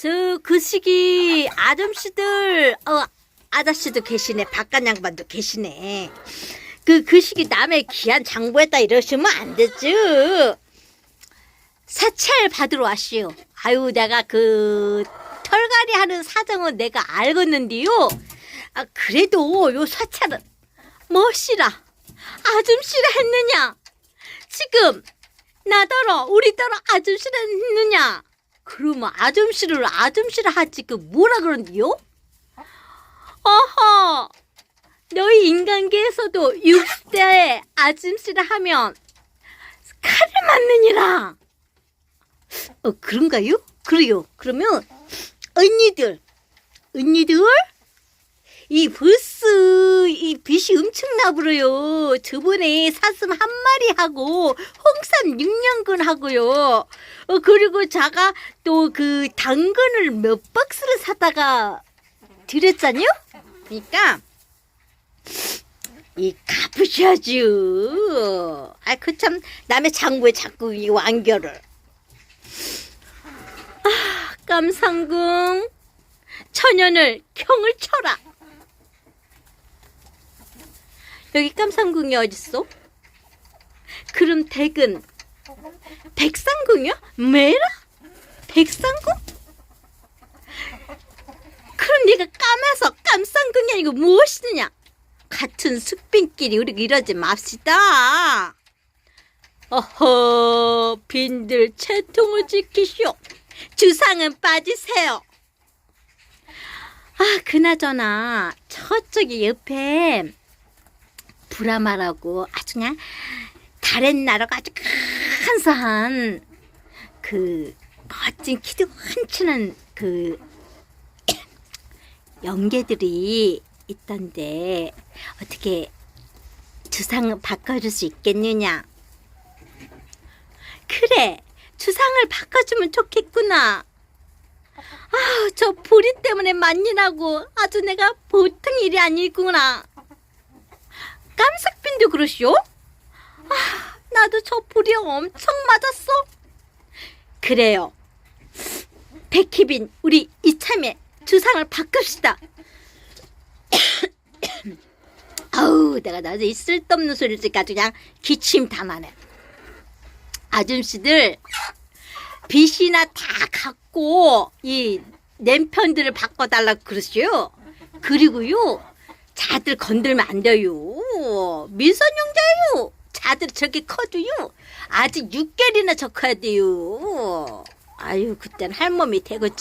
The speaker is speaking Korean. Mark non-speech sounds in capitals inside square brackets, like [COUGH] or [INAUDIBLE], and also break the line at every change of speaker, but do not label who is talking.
저 그 시기 아줌씨들 어 아저씨도 계시네. 바깥 양반도 계시네. 그 그 시기 남의 귀한 장부에다 이러시면 안 되죠. 사찰 받으러 왔시오. 아유 내가 그 털갈이 하는 사정은 내가 알겠는데요. 아 그래도 요 사찰은 멋이라 아줌씨라 했느냐? 지금 나더러 우리더러 아줌씨라 했느냐 그러면 아줌씨를 아줌씨라 하지 그 뭐라 그런디요? 어허 너희 인간계에서도 60대에 아줌씨라 하면 칼을 맞느니라 어 그런가요? 그래요 그러면 언니들 언니들 이 버스 이 빚이 엄청나 불어요. 저번에 사슴 한 마리 하고 홍삼 6년근 하고요. 어, 그리고 제가 또 그 당근을 몇 박스를 사다가 드렸잖요. 그러니까 이 갚으셔야죠. 아, 그 참 남의 장부에 자꾸 이 완결을. 아, 깜상궁 천연을 경을 쳐라. 여기 깜상궁이 어딨어? 그럼 댁은 백상궁이요? 메라? 백상궁? 그럼 네가 까매서 깜상궁이 아니고 무엇이느냐? 같은 숙빈끼리 우리 이러지 맙시다. 어허, 빈들 채통을 지키시오. 주상은 빠지세요. 아, 그나저나 저쪽에 옆에 브라마라고 아주 그냥 다른 나라가 아주 근사한 그 멋진 키도 흔치는 그 [COUGHS] 영계들이 있던데 어떻게 주상을 바꿔줄 수 있겠느냐? 그래, 주상을 바꿔주면 좋겠구나. 아, 저 보리 때문에 만일하고 아주 내가 보통 일이 아니구나. 깜삭빈도 그러시오? 아, 나도 저 불이 엄청 맞았어. 그래요. 백희빈, 우리 이참에 주상을 바꿉시다. [COUGHS] 아우, 내가 나도 이 쓸데없는 소리를 듣니까 아주 그냥 기침 다 나네. 아줌씨들, 빚이나 다 갖고, 이 냄편들을 바꿔달라고 그러시오. 그리고요, 자들 건들면 안 돼요. 미선용자요. 자들 저기 커도요. 아직 6개월이나 저 커야 돼요. 아유, 그땐 할멈이 되겠지.